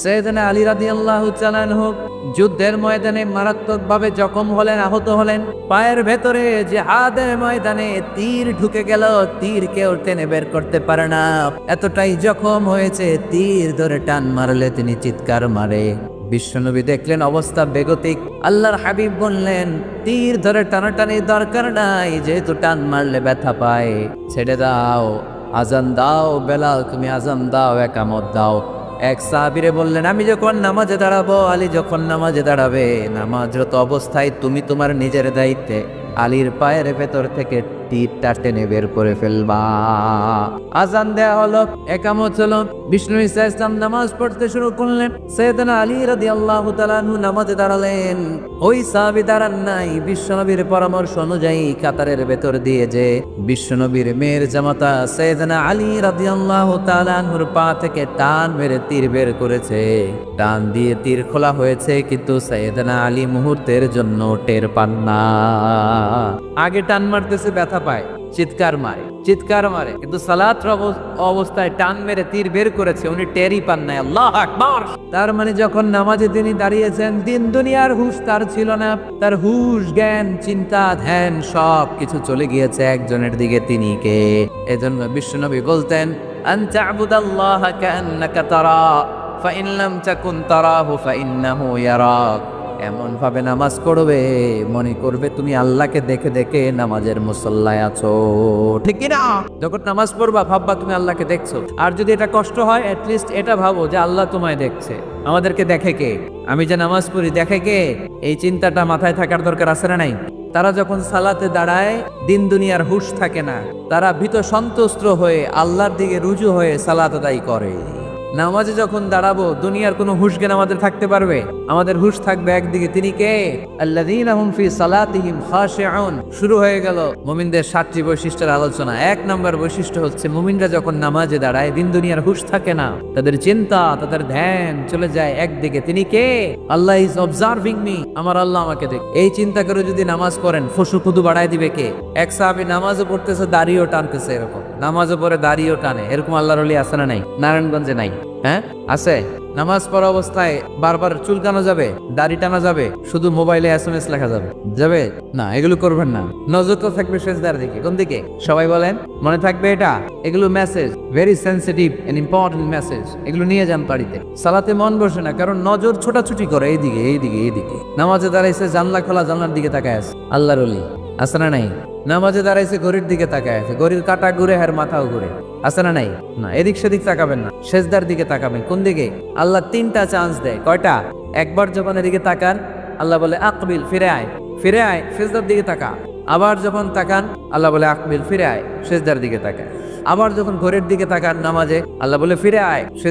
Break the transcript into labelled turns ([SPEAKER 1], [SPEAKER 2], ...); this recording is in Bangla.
[SPEAKER 1] সৈয়দনা আলী রাদিয়াল্লাহু হোক যুদ্ধের ময়দানে মারাত্মকভাবে জখম হলেন, আহত হলেন। পায়ের ভেতরে জিহাদের ময়দানে তীর ঢুকে গেল, তীর কেউ টেনে বের করতে পারে না। এতটাই জখম হয়েছে, তীর ধরে টান মারলে তিনি চিৎকার মারে। বিশ্বনবী দেখলেন অবস্থা বেগতিক। আল্লাহর হাবিব বললেন, তীর ধরে টানাটানি দরকার নাই, যেহেতু টান মারলে ব্যথা পায়। ছেড়ে দাও, আজান দাও বেলাল, তুমি আজান দাও, একামত দাও। এক সাহাবিরে বললেন, আমি যখন নামাজে দাঁড়াবো, আলী যখন নামাজে দাঁড়াবে, নামাজরত অবস্থায় তুমি তোমার নিজের দায়িত্বে আলীর পায়ের ভেতর থেকে তীরটা টেনে বের করে ফেলবা। আজান দেয়া হলো, একামত হলো। বিষ্ণু ইসা ইসলাম নামাজ পড়তে শুরু করলেন। সৈয়দনা আলী রাদি আল্লাহ তালানহু নামাজে দাঁড়ালেন। ওই সাহাবি দাঁড়ান নাই। বিশ্বনবীর পরামর্শ অনুযায়ী কাতারের ভেতর দিয়ে যে বিশ্বনবীর মেয়ের জামাতা সৈয়দনা আলী রাদি আল্লাহ তালানহুর পা থেকে টান মেরে তীর বের করেছে। টান দিয়ে তীর খোলা হয়েছে, কিন্তু সৈয়দনা আলী মুহূর্তের জন্য টের পান না। আগে টান মারতেছে, ব্যথা পায়, চিৎকার মারে চিৎকার মারে। কিন্তু সালাত অবস্থায় টান মেরে তীর বের করেছে, উনি টেরই পান নাই। আল্লাহ আকবার! তার মানে যখন নামাজে তিনি দাঁড়িয়েছেন, দিন দুনিয়ার হুশ তার ছিল না। তার হুশ, জ্ঞান, চিন্তা, ধ্যান সব কিছু চলে গিয়েছে একজনের দিকে তিনি কে? এজন্য বিশ্বনবী বলতেন, আন তা'বুদাল্লাহা কাআন্নাকা তারা ফাইন লাম তাকুন তারাহু ফাইন্নাহু ইয়ারাক। এমন ভাবে নামাজ পড়বে, মনে করবে তুমি আল্লাহকে দেখে দেখে নামাজের মুসল্লায় আছো। ঠিক না যখন নামাজ পড়বা, ভাববা তুমি আল্লাহকে দেখছ। আর যদি এটা কষ্ট হয় লিস্ট এটা ভাবো যে আল্লাহ তোমায় দেখছে। আমাদেরকে দেখে কে? আমি যে নামাজ পড়ি, দেখে কে? এই চিন্তাটা মাথায় থাকার দরকার আছে না নাই? তারা যখন সালাতে দাঁড়ায়, দিন দুনিয়ার হুশ থাকে না। তারা ভীত সন্তুষ্ট হয়ে আল্লাহর দিকে রুজু হয়ে সালাত আদায় করে। নামাজে যখন দাঁড়াবো, দুনিয়ার কোনো হুশ জ্ঞান আমাদের থাকতে পারবে? আমাদের হুশ থাকবে একদিকে, তিনি কে? শুরু হয়ে গেল মুমিনদের সাতটি বৈশিষ্ট্যের আলোচনা। এক নম্বর বৈশিষ্ট্য হচ্ছে, মুমিনরা যখন নামাজে দাঁড়ায়, দিন দুনিয়ার হুশ থাকে না। তাদের চিন্তা, তাদের ধ্যান চলে যায় একদিকে, তিনি কে? আল্লাহ ইজ অবজার্ভিং মি আমার আল্লাহ আমাকে দেখ। এই চিন্তা করে যদি নামাজ পড়েন ফসু খুদু বাড়ায় দিবে কে? এক সাহাবী নামাজও পড়তেছে, দাড়িও টানতেছে এরকম। নামাজও পরে দাড়িও টানে। এরকম আল্লাহর অলি আছে না নাই? নারায়ণগঞ্জে নাই। হ্যাঁ? আছে? নামাজ পড়া অবস্থায় বারবার চুলকানো যাবে, দাড়ি টানা যাবে, শুধু মোবাইলে এস এম এস লেখা যাবে। যাবে? না, এগুলো করবেন না। নজর তো থাকবে শেষদার দিকে। কোন দিকে? সবাই বলেন। মনে থাকবে এটা? এগুলো message very sensitive and important message এগুলো নিয়ে যান বাড়িতে। সালাতে মন বসে না, কারণ নজর ছোটাছুটি করে। এইদিকে এইদিকে এইদিকে। নামাজে দাঁড়াইছে, জানলা খোলা, জানলার দিকে তাকায় আছে। আল্লাহর আছে না নাই? নামাজে দাঁড়াইছে, ঘড়ির দিকে তাকায় আছে। ঘড়ির কাটা ঘুরে আর মাথাও ঘুরে। আছে না নাই? না, এদিক সেদিক তাকাবেন না। শেষদার দিকে তাকাবেন। কোন দিকে? আল্লাহ তিনটা চান্স দেয়। কয়টা? একবার যখন এদিকে তাকান, আল্লাহ বলে, আকবিল, ফিরে আয়। ফিরে আয় শেষদার দিকে তাকা আবার যখন তাকান, আল্লাহ বলে, আকবিল, ফিরে আয়। শেষদার দিকে তাকায় আবার যখন ঘরের দিকে তাকান নামাজে, আল্লাহ বলে, ফিরে আয়। শেষ